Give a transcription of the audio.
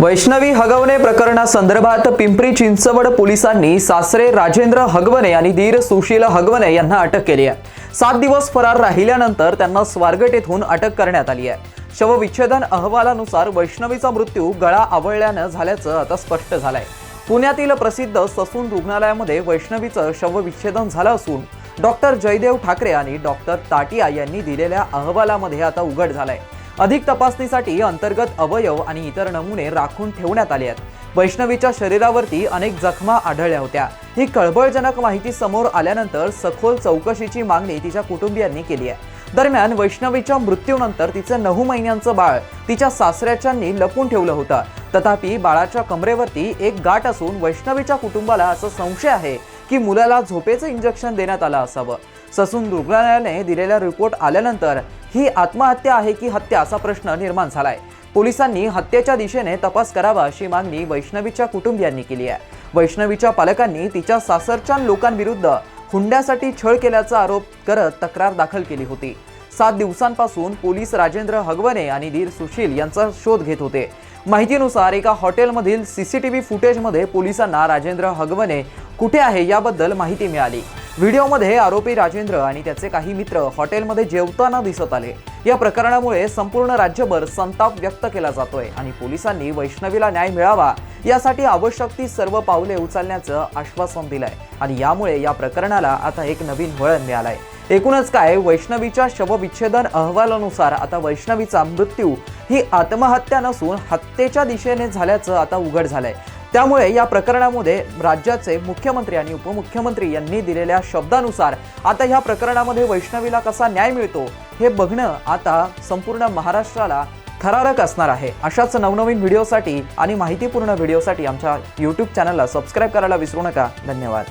वैष्णवी हगवणे प्रकरणासंदर्भात पिंपरी चिंचवड पोलिसांनी सासरे राजेंद्र हगवणे आणि धीर सुशील हगवणे यांना अटक केली आहे. सात दिवस फरार राहिल्यानंतर त्यांना स्वारगेट येथून अटक करण्यात आली आहे. शवविच्छेदन अहवालानुसार वैष्णवीचा मृत्यू गळा आवळल्यानं झाल्याचं आता स्पष्ट झालंय. पुण्यातील प्रसिद्ध ससून रुग्णालयामध्ये वैष्णवीचं शवविच्छेदन झालं असून डॉक्टर जयदेव ठाकरे आणि डॉक्टर ताटिया यांनी दिलेल्या अहवालामध्ये आता उघड झालाय. अधिक तपासणीसाठी अंतर्गत अवयव आणि इतर नमुने राखून ठेवण्यात आले आहेत. वैष्णवीच्या शरीरावरती अनेक जखमा आढळल्या होत्या. ही कळबळजनक माहिती समोर आल्यानंतर सखोल चौकशीची मागणी तिच्या कुटुंबियांनी केली आहे. दरम्यान वैष्णवीच्या मृत्यूनंतर तिचं नऊ महिन्यांचं बाळ तिच्या सासऱ्याच्यांनी लपून ठेवलं होतं. तथापि बाळाच्या कमरेवरती एक गाठ असून वैष्णवीच्या कुटुंबाला असं संशय आहे की मुलाला झोपेचं इंजेक्शन देण्यात आलं असावं. ससून रुग्णालयाने दिलेला रिपोर्ट आल्यानंतर ही आत्महत्या आहे की हत्या असा प्रश्न निर्माण झाला आहे पोलिसांनी हत्येच्या दिशेने तपास करावा अशी मागणी वैष्णवीच्या कुटुंबियांनी केली आहे. वैष्णवीच्या पालकांनी तिच्या सासरच्या लोकांविरुद्ध हुंड्यासाठी छळ केल्याचा आरोप करत तक्रार दाखल केली होती. सात दिवसांपासून पोलीस राजेंद्र हगवणे आणि धीर सुशील यांचा शोध घेत होते. माहितीनुसार एका हॉटेलमधील सीसीटीव्ही फुटेजमध्ये पोलिसांना राजेंद्र हगवणे कुठे आहे याबद्दल माहिती मिळाली. व्हिडिओमध्ये आरोपी राजेंद्र आणि त्याचे काही मित्र हॉटेलमध्ये जेवताना दिसत आले. या प्रकरणामुळे संपूर्ण राज्यभर संताप व्यक्त केला जातोय आणि पोलिसांनी वैष्णवीला न्याय मिळावा यासाठी आवश्यक ती सर्व पावले उचलण्याचं आश्वासन दिलंय आणि यामुळे या प्रकरणाला आता एक नवीन वळण मिळालंय. एकूणच काय वैष्णवीच्या शवविच्छेदन अहवालानुसार आता वैष्णवीचा मृत्यू ही आत्महत्या नसून हत्येच्या दिशेने झाल्याचं आता उघड झालंय. त्यामुळे या प्रकरणामध्ये राज्याचे मुख्यमंत्री आणि उपमुख्यमंत्री यांनी दिलेल्या शब्दानुसार आता ह्या प्रकरणामध्ये वैष्णवीला कसा न्याय मिळतो हे बघणं आता संपूर्ण महाराष्ट्राला थरारक असणार आहे. अशाच नवनवीन व्हिडिओसाठी आणि माहितीपूर्ण व्हिडिओसाठी आमच्या यूट्यूब चॅनलला सबस्क्राईब करायला विसरू नका. धन्यवाद.